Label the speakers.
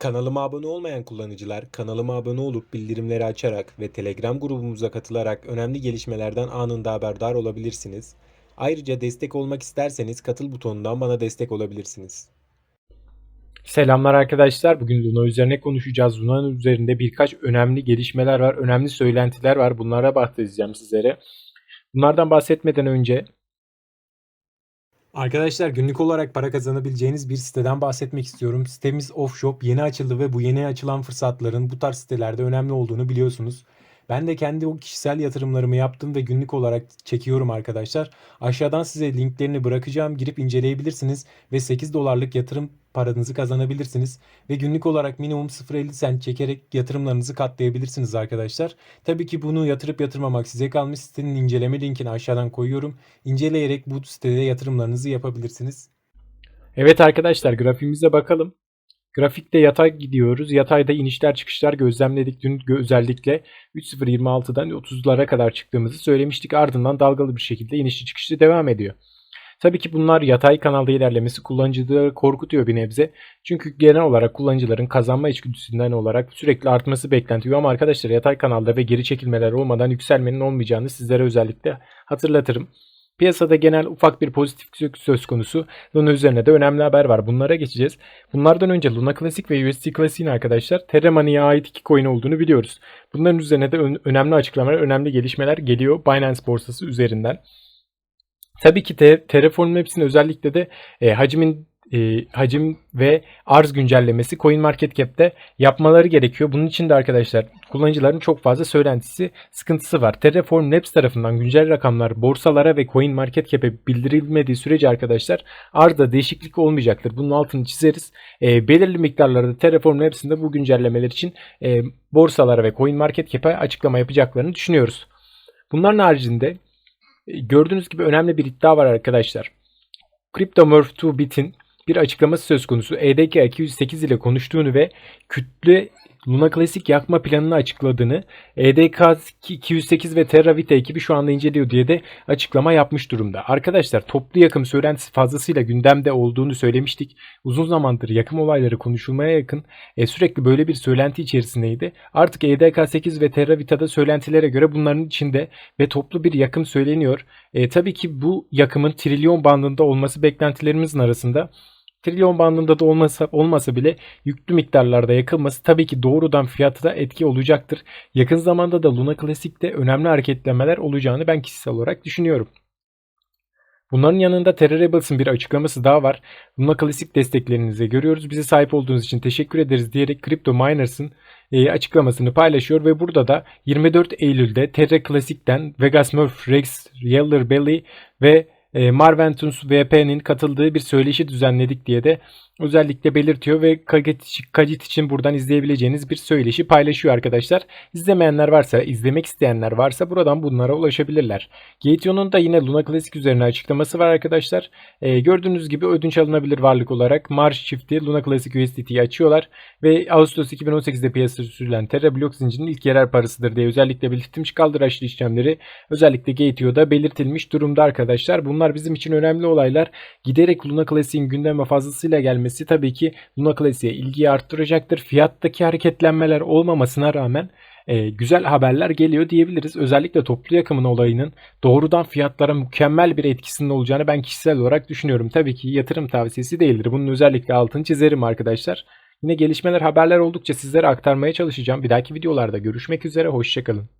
Speaker 1: Kanalıma abone olmayan kullanıcılar kanalıma abone olup bildirimleri açarak ve Telegram grubumuza katılarak önemli gelişmelerden anında haberdar olabilirsiniz. Ayrıca destek olmak isterseniz katıl butonundan bana destek olabilirsiniz.
Speaker 2: Selamlar arkadaşlar. Bugün Luna üzerine konuşacağız. Luna'nın üzerinde birkaç önemli gelişmeler var, önemli söylentiler var. Bunlara bahsedeceğim sizlere. Bunlardan bahsetmeden önce Arkadaşlar günlük olarak para kazanabileceğiniz bir siteden bahsetmek istiyorum. Sitemiz Offshop yeni açıldı ve bu yeni açılan fırsatların bu tarz sitelerde önemli olduğunu biliyorsunuz. Ben de kendi o kişisel yatırımlarımı yaptım ve günlük olarak çekiyorum arkadaşlar. Aşağıdan size linklerini bırakacağım. Girip inceleyebilirsiniz ve 8 dolarlık yatırım paranızı kazanabilirsiniz. Ve günlük olarak minimum 0.50 sent çekerek yatırımlarınızı katlayabilirsiniz arkadaşlar. Tabii ki bunu yatırıp yatırmamak size kalmış. Sitenin inceleme linkini aşağıdan koyuyorum. İnceleyerek bu sitede yatırımlarınızı yapabilirsiniz. Evet arkadaşlar grafiğimize bakalım. Grafikte yatay gidiyoruz. Yatayda inişler çıkışlar gözlemledik. Dün özellikle 3.026'dan 30'lara kadar çıktığımızı söylemiştik. Ardından dalgalı bir şekilde inişli çıkışlı devam ediyor. Tabii ki bunlar yatay kanalda ilerlemesi kullanıcıları korkutuyor bir nebze. Çünkü genel olarak kullanıcıların kazanma içgüdüsünden olarak sürekli artması beklentiyor. Ama arkadaşlar yatay kanalda ve geri çekilmeler olmadan yükselmenin olmayacağını sizlere özellikle hatırlatırım. Piyasada genel ufak bir pozitif söz konusu. Luna üzerine de önemli haber var. Bunlara geçeceğiz. Bunlardan önce Luna Classic ve USD Classic'in arkadaşlar Terra Money'e ait iki coin olduğunu biliyoruz. Bunların üzerine de ön- önemli açıklamalar, önemli gelişmeler geliyor Binance borsası üzerinden. Tabii ki te- Terraform'un hepsinin özellikle de e, hacmin e, hacim ve arz güncellemesi CoinMarketCap'te yapmaları gerekiyor. Bunun için de arkadaşlar kullanıcıların çok fazla söylentisi, sıkıntısı var. Terraform Labs tarafından güncel rakamlar borsalara ve CoinMarketCap'e bildirilmediği sürece arkadaşlar arzda değişiklik olmayacaktır. Bunun altını çizeriz. E, belirli miktarlarda Terraform Labs'in de bu güncellemeler için e, borsalara ve CoinMarketCap'e açıklama yapacaklarını düşünüyoruz. Bunların haricinde e, gördüğünüz gibi önemli bir iddia var arkadaşlar. CryptoMurph 2 Bit'in bir açıklaması söz konusu. EDK 208 ile konuştuğunu ve kütle Luna Classic yakma planını açıkladığını, EDK 208 ve TerraVita ekibi şu anda inceliyor diye de açıklama yapmış durumda. Arkadaşlar toplu yakım söylentisi fazlasıyla gündemde olduğunu söylemiştik. Uzun zamandır yakım olayları konuşulmaya yakın e, sürekli böyle bir söylenti içerisindeydi. Artık EDK 8 ve TerraVita'da söylentilere göre bunların içinde ve toplu bir yakım söyleniyor. E, tabii ki bu yakımın trilyon bandında olması beklentilerimizin arasında. Trilyon bandında da olmasa, olmasa bile yüklü miktarlarda yakılması tabii ki doğrudan fiyatı da etki olacaktır. Yakın zamanda da Luna Classic'te önemli hareketlemeler olacağını ben kişisel olarak düşünüyorum. Bunların yanında Terra bir açıklaması daha var. Luna Classic desteklerinizi görüyoruz. Bize sahip olduğunuz için teşekkür ederiz diyerek Crypto Miners'ın e, açıklamasını paylaşıyor ve burada da 24 Eylül'de Terra Classic'ten Vegas Murph, Rex, Yeller Belly ve e, Marventus VP'nin katıldığı bir söyleşi düzenledik diye de özellikle belirtiyor ve Kagit, için buradan izleyebileceğiniz bir söyleşi paylaşıyor arkadaşlar. İzlemeyenler varsa, izlemek isteyenler varsa buradan bunlara ulaşabilirler. Gateon'un da yine Luna Classic üzerine açıklaması var arkadaşlar. E, gördüğünüz gibi ödünç alınabilir varlık olarak Marş çifti Luna Classic USDT'yi açıyorlar ve Ağustos 2018'de piyasaya sürülen Terra blok zincirinin ilk yerel parasıdır diye özellikle belirtilmiş kaldıraçlı işlemleri özellikle Gateo'da belirtilmiş durumda arkadaşlar. Bunlar bizim için önemli olaylar. Giderek Luna Classic'in gündeme fazlasıyla gelmesi tabii ki Luna Classic'e ilgiyi arttıracaktır. Fiyattaki hareketlenmeler olmamasına rağmen e, güzel haberler geliyor diyebiliriz. Özellikle toplu yakımın olayının doğrudan fiyatlara mükemmel bir etkisinin olacağını ben kişisel olarak düşünüyorum. Tabii ki yatırım tavsiyesi değildir. Bunun özellikle altını çizerim arkadaşlar. Yine gelişmeler haberler oldukça sizlere aktarmaya çalışacağım. Bir dahaki videolarda görüşmek üzere. Hoşçakalın.